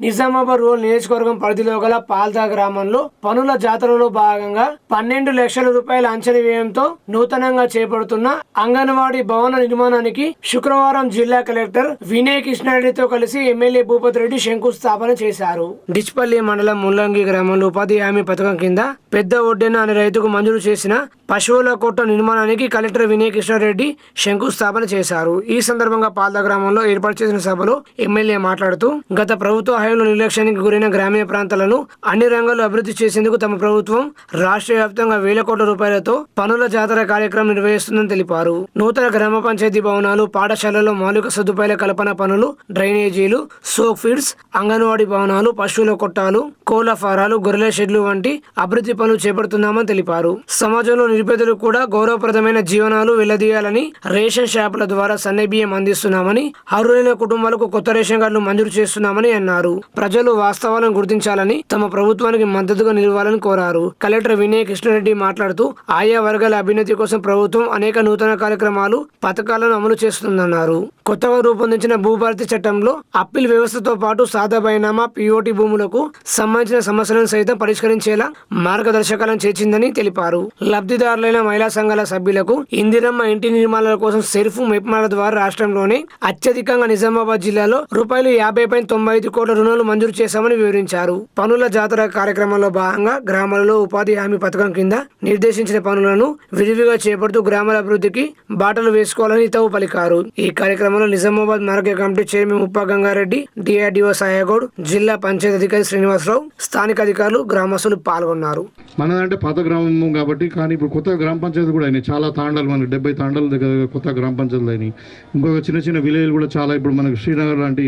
Nizamabad rural నియోజకవర్గం పరిధిలో గల పాల్దా గ్రామంలో పనుల జాతరలో భాగంగా పన్నెండు లక్షల రూపాయల అంచనా వ్యయంతో నూతనంగా చేపడుతున్న అంగన్వాడీ భవన నిర్మాణానికి శుక్రవారం జిల్లా కలెక్టర్ వినయ్ కృష్ణారెడ్డితో కలిసి ఎమ్మెల్యే భూపతి రెడ్డి శంకుస్థాపన చేశారు. డిచ్పల్లి మండలం ముల్లంగి గ్రామంలో ఉపాధి హామీ పథకం కింద పెద్ద ఒడ్డెన అనే రైతుకు మంజూరు చేసిన పశువుల కొట్ట నిర్మాణానికి కలెక్టర్ వినయ్ కృష్ణారెడ్డి శంకుస్థాపన చేశారు. ఈ సందర్భంగా పాల్దా గ్రామంలో ఏర్పాటు చేసిన సభలో ఎమ్మెల్యే మాట్లాడుతూ గత ప్రభుత్వ హయాంలో నిర్లక్ష్యానికి గురైన గ్రామీణ ప్రాంతాలను అన్ని రంగాల్లో అభివృద్ధి చేసేందుకు తమ ప్రభుత్వం రాష్ట్ర వ్యాప్తంగా వేల కోట్ల రూపాయలతో పనుల జాతర కార్యక్రమం నిర్వహిస్తుందని తెలిపారు. నూతన గ్రామ పంచాయతీ భవనాలు పాఠశాలలో మౌలిక సదుపాయాల కల్పన పనులు డ్రైనేజీలు సోక్ ఫీడ్స్ అంగన్వాడీ భవనాలు పశువుల కొట్టాలు కోళ్ళ ఫారాలు గొర్రెల షెడ్లు వంటి అభివృద్ధి పనులు చేపడుతున్నామని తెలిపారు. సమాజంలో నిరుపేదలకు కూడా గౌరవప్రదమైన జీవనాలు వెల్లదీయాలని రేషన్ షాపుల ద్వారా సన్నబియ్యం అందిస్తున్నామని అర్హులైన కుటుంబాలకు కొత్త రేషన్ కార్డులు మంజూరు చేస్తున్నామని అన్నారు. ప్రజలు వాస్తవాలను గుర్తించాలని తమ ప్రభుత్వానికి మద్దతుగా నిలవాలని కోరారు. కలెక్టర్ వినయ్ కృష్ణారెడ్డి మాట్లాడుతూ ఆయా వర్గాల అభ్యున్నతి కోసం ప్రభుత్వం అనేక నూతన కార్యక్రమాలు పథకాలను అమలు చేస్తుందన్నారు. కొత్తగా రూపొందించిన భూభారతి చట్టంలో అప్పీల్ వ్యవస్థతో పాటు సాదా బైనామా పిఓటి భూములకు సంబంధించిన సమస్యలను సైతం పరిష్కరించేలా మార్గదర్శకాలను చేర్చిందని తెలిపారు. లబ్ధిదారులైన మహిళా సంఘాల సభ్యులకు ఇందిరమ్మ ఇంటి నిర్మాణాల కోసం సెర్ఫ్ మెప్మాల ద్వారా రాష్ట్రంలోనే అత్యధికంగా నిజామాబాద్ జిల్లాలో రూపాయలు యాభై పాయింట్ తొంభై ఐదు కోట్ల రుణాలు మంజూరు చేశామని వివరించారు. పనుల జాతర కార్యక్రమంలో భాగంగా గ్రామాలలో ఉపాధి హామీ పథకం కింద నిర్దేశించిన పనులను విరివిగా చేపడుతూ గ్రామాల అభివృద్ధికి బాటలు వేసుకోవాలని హితవు పలికారు. ఈ కార్యక్రమంలో Nizamabad market committee chairman Uppa Gangareddy DRDO Sayagoud జిల్లా పంచాయతీ అధికారి శ్రీనివాసరావు స్థానిక అధికారులు గ్రామస్తులు పాల్గొన్నారు. మనదంటే పాత గ్రామం కాబట్టి కానీ ఇప్పుడు కొత్త గ్రామ పంచాయతీ కూడా అయినాయి. చాలా తాండాలు మనకి డెబ్బై తాండాల దగ్గర కొత్త గ్రామ పంచాయతీలు అయినాయి. ఇంకొక చిన్న చిన్న విలేజ్లు కూడా చాలా ఇప్పుడు మనకి శ్రీనగర్ లాంటి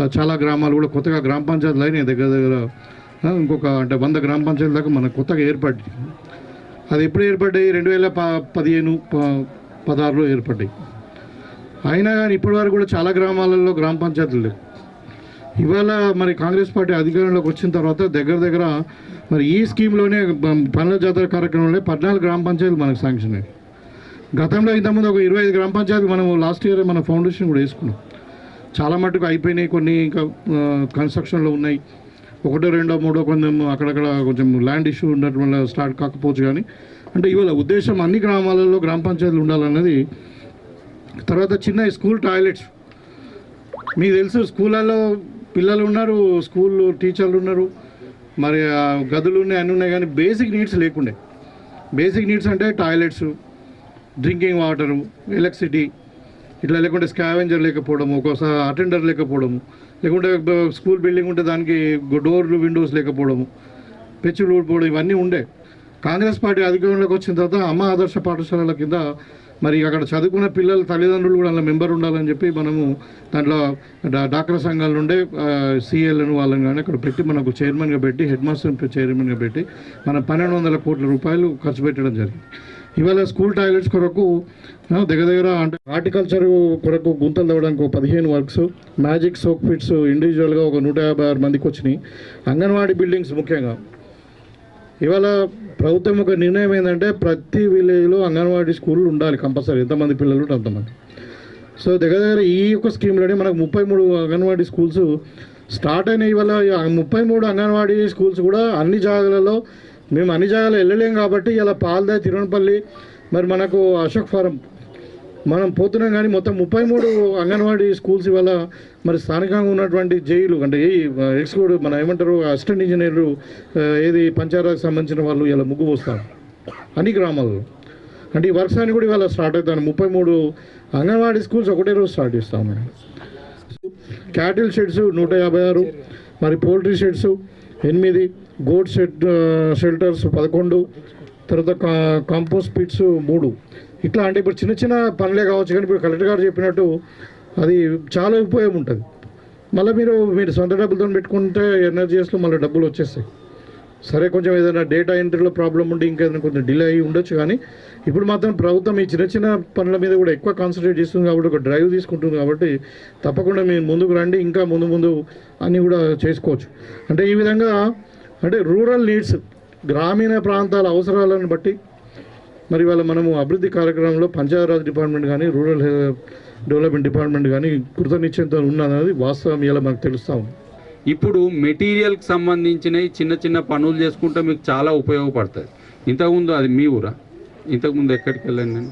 చాలా గ్రామాలు కూడా కొత్తగా గ్రామ పంచాయతీలు అయినాయి దగ్గర దగ్గర. ఇంకొక అంటే వంద గ్రామ పంచాయతీల దాకా మనకు కొత్తగా ఏర్పడ్డాయి. అది ఎప్పుడు ఏర్పడ్డాయి? రెండు వేల ప పదిహేను ప- పదహారులో ఏర్పడ్డాయి. అయినా కానీ ఇప్పటి వరకు కూడా చాలా గ్రామాలలో గ్రామ పంచాయతీలు లేవు. ఇవాళ మరి కాంగ్రెస్ పార్టీ అధికారంలోకి వచ్చిన తర్వాత దగ్గర దగ్గర మరి ఈ స్కీమ్లోనే పనుల జాతర కార్యక్రమంలో పద్నాలుగు గ్రామ పంచాయతీలు మనకు శాంక్షన్ అయ్యాయి. గతంలో ఇంతకుముందు ఒక ఇరవై ఐదు గ్రామ పంచాయతీలు మనం లాస్ట్ ఇయర్ మన ఫౌండేషన్ కూడా వేసుకున్నాం. చాలా మటుకు అయిపోయినాయి కొన్ని ఇంకా కన్స్ట్రక్షన్లో ఉన్నాయి. ఒకటో రెండో మూడో కొంచెం అక్కడక్కడ కొంచెం ల్యాండ్ ఇష్యూ ఉండటం వల్ల స్టార్ట్ కాకపోవచ్చు కానీ అంటే ఇవాళ ఉద్దేశం అన్ని గ్రామాలలో గ్రామ పంచాయతీలు ఉండాలన్నది తర్వాత చిన్న స్కూల్ టాయిలెట్స్ మీకు తెలుసు స్కూళ్ళల్లో పిల్లలు ఉన్నారు స్కూల్ టీచర్లు ఉన్నారు. మరి గదులు ఉన్నాయి అన్నీ ఉన్నాయి కానీ బేసిక్ నీడ్స్ లేకుండే. బేసిక్ నీడ్స్ అంటే టాయిలెట్స్ డ్రింకింగ్ వాటరు ఎలక్ట్రిసిటీ ఇట్లా లేకుంటే స్కావెంజర్ లేకపోవడము ఒక్కోసారి అటెండర్ లేకపోవడము లేకుంటే స్కూల్ బిల్డింగ్ ఉంటే దానికి డోర్లు విండోస్ లేకపోవడము పెచ్చులు ఊడిపోవడం ఇవన్నీ ఉండే. కాంగ్రెస్ పార్టీ అధికారంలోకి వచ్చిన తర్వాత అమ్మ ఆదర్శ పాఠశాలల కింద మరి అక్కడ చదువుకున్న పిల్లల తల్లిదండ్రులు కూడా అందులో మెంబర్ ఉండాలని చెప్పి మనము దాంట్లో డాక్టర్ సంఘాల నుండే సిఎల్ను వాళ్ళని కానీ అక్కడ పెట్టి మనకు చైర్మన్గా పెట్టి హెడ్ మాస్టర్ చైర్మన్గా పెట్టి మనం పన్నెండు వందల కోట్ల రూపాయలు ఖర్చు పెట్టడం జరిగింది. ఇవాళ స్కూల్ టాయిలెట్స్ కొరకు దగ్గర దగ్గర అంటే హార్టికల్చర్ కొరకు గుంతలు తవ్వడానికి ఒక పదిహేను వర్క్స్ మ్యాజిక్ సోక్ ఫిట్స్ ఇండివిజువల్గా ఒక నూట యాభై ఆరు మందికి వచ్చినాయి. అంగన్వాడీ బిల్డింగ్స్ ముఖ్యంగా. ఇవాళ ప్రభుత్వం ఒక నిర్ణయం ఏంటంటే ప్రతి విలేజ్లో అంగన్వాడీ స్కూళ్ళు ఉండాలి కంపల్సరీ. ఎంతమంది పిల్లలు ఉంటే అంతమంది. సో దగ్గర దగ్గర ఈ యొక్క స్కీమ్లోనే మనకు ముప్పై మూడు అంగన్వాడీ స్కూల్స్ స్టార్ట్ అయిన ఇవాళ. ముప్పై మూడు అంగన్వాడీ స్కూల్స్ కూడా అన్ని జాగాలలో మేము అన్ని జాగాలో వెళ్ళలేం కాబట్టి ఇలా పాల్దాయ్ తిరువనపల్లి మరి మనకు అశోక్ ఫారం. మనం పోతున్నాం కానీ మొత్తం ముప్పై మూడు అంగన్వాడీ స్కూల్స్ ఇవాళ మరి స్థానికంగా ఉన్నటువంటి జైలు అంటే ఏ ఎక్స్క్యూడ్ మన ఏమంటారు అసిస్టెంట్ ఇంజనీర్లు ఏది పంచాయతీకి సంబంధించిన వాళ్ళు ఇలా ముగ్గు పోస్తారు అన్ని గ్రామాల్లో. అంటే ఈ వర్క్స్ అని కూడా ఇవాళ స్టార్ట్ అవుతాను ముప్పై మూడు అంగన్వాడీ స్కూల్స్ ఒకటే రోజు స్టార్ట్ చేస్తాం మేము. క్యాటిల్ షెడ్స్ నూట యాభై ఆరు మరి పోల్ట్రీ షెడ్స్ ఎనిమిది గోడ్ షెడ్ షెల్టర్స్ పదకొండు తర్వాత కా కాంపోస్ట్ పిట్స్ మూడు. ఇట్లా అంటే ఇప్పుడు చిన్న చిన్న పనులే కావచ్చు కానీ ఇప్పుడు కలెక్టర్ గారు చెప్పినట్టు అది చాలా ఉపయోగం ఉంటుంది. మళ్ళీ మీరు మీరు సొంత డబ్బులతో పెట్టుకుంటే ఎన్ఆర్జీఎస్లో మళ్ళీ డబ్బులు వచ్చేస్తాయి. సరే కొంచెం ఏదైనా డేటా ఎంట్రీలో ప్రాబ్లం ఉండి ఇంకేదైనా కొంచెం డిలే అయ్యి ఉండొచ్చు కానీ ఇప్పుడు మాత్రం ప్రభుత్వం ఈ చిన్న చిన్న పనుల మీద కూడా ఎక్కువ కాన్సన్ట్రేట్ చేస్తుంది కాబట్టి ఒక డ్రైవ్ తీసుకుంటుంది కాబట్టి తప్పకుండా మీరు ముందుకు రండి ఇంకా ముందు ముందు అన్నీ కూడా చేసుకోవచ్చు. అంటే ఈ విధంగా అంటే రూరల్ నీడ్స్ గ్రామీణ ప్రాంతాల అవసరాలను బట్టి మరి వాళ్ళ మనము అభివృద్ధి కార్యక్రమంలో పంచాయతీరాజ్ డిపార్ట్మెంట్ కానీ రూరల్ డెవలప్మెంట్ డిపార్ట్మెంట్ కానీ కృతనిశ్చయంతో ఉన్నదన్నది వాస్తవం ఇలా మనకు తెలుస్తా ఉంది. ఇప్పుడు మెటీరియల్కి సంబంధించినవి చిన్న చిన్న పనులు చేసుకుంటే మీకు చాలా ఉపయోగపడుతుంది ఇంతకుముందు అది మీ ఊరా? ఇంతకుముందు ఎక్కడికి వెళ్ళాను నేను?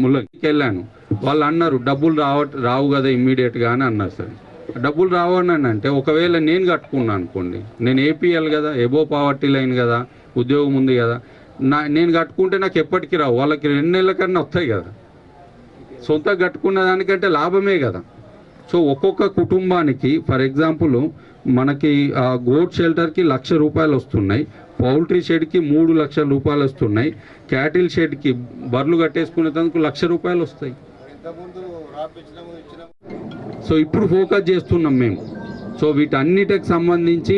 ముళ్ళకి వెళ్ళాను. వాళ్ళు అన్నారు డబ్బులు రావ రావు కదా ఇమ్మీడియట్గా అని అన్నారు సార్. డబ్బులు రావని అంటే ఒకవేళ నేను కట్టుకున్నాను అనుకోండి. నేను ఏపీఎల్ కదా ఎబో పావర్టీ లైన్ కదా ఉద్యోగం ఉంది కదా. నా నేను కట్టుకుంటే నాకు ఎప్పటికీ రావు. వాళ్ళకి రెండు నెలల కన్నా వస్తాయి కదా. సొంత కట్టుకున్న దానికంటే లాభమే కదా. సో ఒక్కొక్క కుటుంబానికి ఫర్ ఎగ్జాంపుల్ మనకి ఆ గోట్ షెల్టర్కి లక్ష రూపాయలు వస్తున్నాయి. పౌల్ట్రీ షెడ్కి మూడు లక్షల రూపాయలు వస్తున్నాయి. క్యాటిల్ షెడ్కి బర్రెలు కట్టేసుకునేందుకు లక్ష రూపాయలు వస్తాయి. సో ఇప్పుడు ఫోకస్ చేస్తున్నాం మేము. సో వీటన్నిటికి సంబంధించి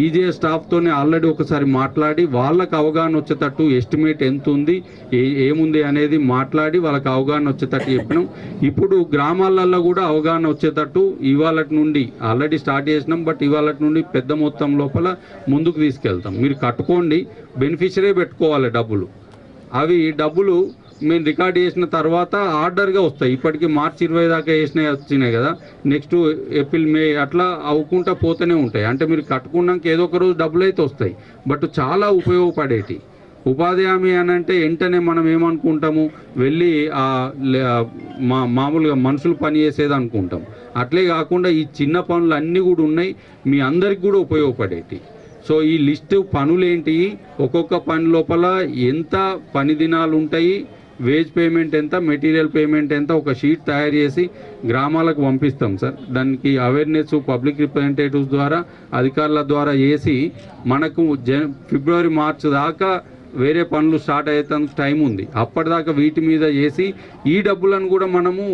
ఈజే స్టాఫ్తోనే ఆల్రెడీ ఒకసారి మాట్లాడి వాళ్ళకు అవగాహన వచ్చేటట్టు ఎస్టిమేట్ ఎంత ఉంది ఏ ఏముంది అనేది మాట్లాడి వాళ్ళకి అవగాహన వచ్చేటట్టు చెప్పినాం. ఇప్పుడు గ్రామాలలో కూడా అవగాహన వచ్చేటట్టు ఇవాళ నుండి ఆల్రెడీ స్టార్ట్ చేసినాం బట్ ఇవాళ నుండి పెద్ద మొత్తం లోపల ముందుకు తీసుకెళ్తాం. మీరు కట్టుకోండి బెనిఫిషరీ పెట్టుకోవాలి డబ్బులు. అవి డబ్బులు మేము రికార్డ్ చేసిన తర్వాత ఆర్డర్గా వస్తాయి. ఇప్పటికి మార్చి ఇరవై దాకా వేసినాయి వచ్చినాయి కదా. నెక్స్ట్ ఏప్రిల్ మే అట్లా అవ్వకుండా పోతూనే ఉంటాయి. అంటే మీరు కట్టుకున్నాక ఏదో ఒక రోజు డబ్బులు అయితే వస్తాయి. బట్ చాలా ఉపయోగపడేటి. ఉపాధి హామీ అని అంటే వెంటనే మనం ఏమనుకుంటాము? వెళ్ళి మా మామూలుగా మనుషులు పని చేసేది అనుకుంటాం. అట్లే కాకుండా ఈ చిన్న పనులు అన్నీ కూడా ఉన్నాయి. మీ అందరికి కూడా ఉపయోగపడేటి. సో ఈ లిస్టు పనులేంటి? ఒక్కొక్క పని లోపల ఎంత పని దినాలు ఉంటాయి? వేజ్ పేమెంట్ ఎంత మెటీరియల్ పేమెంట్ ఎంత ఒక షీట్ తయారు చేసి గ్రామాలకు పంపిస్తాం సార్. దానికి అవేర్నెస్ పబ్లిక్ రిప్రజెంటేటివ్స్ ద్వారా అధికారుల ద్వారా చేసి మనకు జన ఫిబ్రవరి మార్చ్ దాకా వేరే పనులు స్టార్ట్ అయ్యేందుకు టైం ఉంది. అప్పటిదాకా వీటి మీద చేసి ఈ డబ్బులను కూడా మనము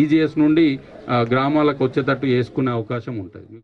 ఈజీఎస్ నుండి గ్రామాలకు వచ్చేటట్టు చేసుకునే అవకాశం ఉంటుంది.